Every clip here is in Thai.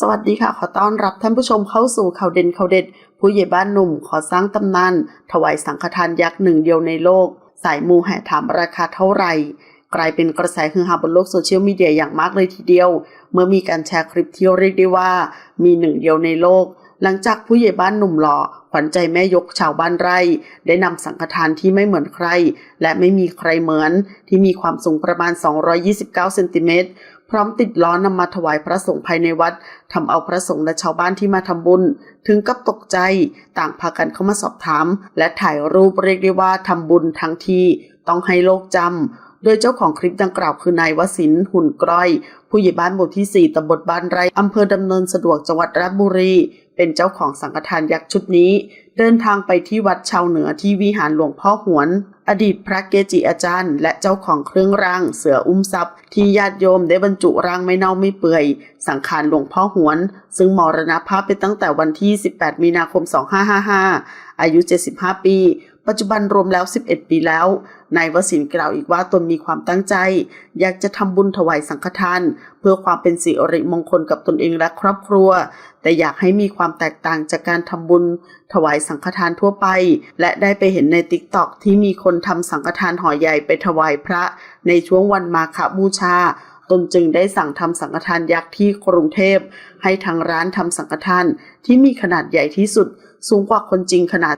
สวัสดีค่ะ ขอต้อนรับท่านผู้ชมเข้าสู่ข่าวเด่นข่าวเด็ด ผู้ใหญ่บ้านหนุ่มขอสร้างตำนาน ถวายสังฆทานยักษ์หนึ่งเดียวในโลก สายมูแห่ถามราคาเท่าไหร่ กลายเป็นกระแสฮือฮาบนโลกโซเชียลมีเดียอย่างมากเลยทีเดียว เมื่อมีการแชร์คลิปที่เรียกได้ว่า มีหนึ่งเดียวในโลก หลังจากผู้ใหญ่บ้านหนุ่มหล่อขวัญใจแม่ยกชาวบ้านไร่ ได้นำสังฆทานที่ไม่เหมือนใคร และไม่มีใครเหมือน ที่มีความสูงประมาณ 229เซนติเมตรพร้อมติดล้อนำมาถวายพระสงฆ์ภายในวัดทำเอาพระสงฆ์และชาวบ้านที่มาทำบุญ ถึงกับตกใจต่างพากันเข้ามาสอบถาม และถ่ายรูปเรียกได้ว่าทำบุญทั้งทีต้องให้โลกจำ โดยเจ้าของคลิปดังกล่าวคือนายวสินหุ่นกร้อย ผู้ใหญ่บ้านหมู่ที่ 4ตำบลบ้านไรอำเภอดำเนินสะดวกจังหวัดราชบุรี เป็นเจ้าของสังฆทานยักษ์ชุดนี้ เดินทางไปที่วัดชาวเหนือที่วิหารหลวงพ่อหวน อดีตพระเกจิอาจารย์ และเจ้าของเครื่องรางเสืออุ้มทรัพย์ ที่ญาติโยมได้บรรจุร่างไม่เน่าไม่เปื่อย สังขารหลวงพ่อหวน ซึ่งมรณภาพไปตั้งแต่วันที่ 18 มีนาคม 2555 อายุ 75 ปี ปัจจุบันรวมแล้ว 11 ปีแล้ว นายวสินกล่าวอีกว่าตนมีความตั้งใจ อยากจะทำบุญถวายสังฆทาน เพื่อความเป็นสิริมงคลกับตนเองและครอบครัว แต่อยากให้มีความแตกต่างจากการทำบุญถวายสังฆทานทั่วไป และได้ไปเห็นในติ๊กต็อกที่มีคนทำสังฆทานห่อใหญ่ไปถวายพระ ในช่วงวันมาฆบูชา ตนจึงได้สั่งทำสังฆทานยักษ์ที่กรุงเทพ ให้ทางร้านทำสังฆทานที่มีขนาดใหญ่ที่สุด สูงกว่าคนจริงขนาด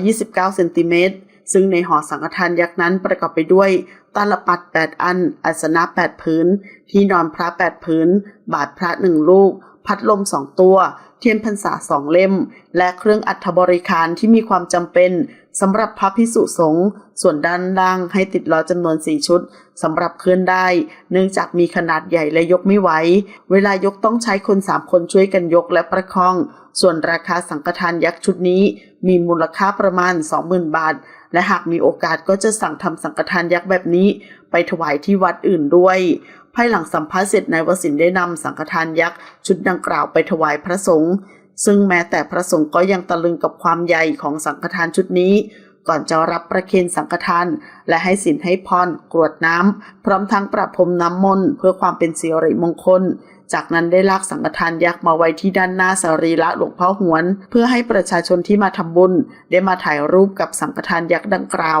229 เซนติเมตร ซึ่งในห่อสังฆทานยักษ์นั้นประกอบไปด้วยตาลปัด 8 อันอัสนะ 8 พื้น ที่นอนพระ 8 พื้น บาทพระ1ลูก พัดลม2ตัว ทียนพรรษา2เล่ม และเครื่องอัฐบริคารที่มีความจำเป็นสำหรับพระพิสุสงฆ์ส่วนด้านล่างให้ติดล้อจำนวน4ชุดสำหรับเคลื่อนได้ เนื่องจากมีขนาดใหญ่และยกไม่ไหว เวลายกต้องใช้คน3คนช่วยกันยกและประคอง ส่วนราคาสังฆทานยักษ์ชุดนี้ มีมูลค่าประมาณ 20,000 บาท และหากมีโอกาสก็จะสั่งทำสังฆทานยักษ์แบบนี้ ไปถวายที่วัดอื่นด้วย ภายหลังสัมภาษณ์เสร็จนายวสินได้นำสังฆทานยักษ์ชุดดังกล่าวไปถวายพระสงฆ์ซึ่งแม้แต่พระสงฆ์ก็ยังตะลึงกับความใหญ่ของสังฆทานชุดนี้ ก่อนจะรับประเคนสังฆทาน และให้สินให้พรกรวดน้ำพร้อมทั้งประพรมน้ำมนต์เพื่อความเป็นสิริมงคล จากนั้นได้ลากสังฆทานยักษ์มาไว้ที่ด้านหน้าสรีระหลวงพ่อหวน เพื่อให้ประชาชนที่มาทำบุญ ได้มาถ่ายรูปกับสังฆทานยักษ์ดังกล่าว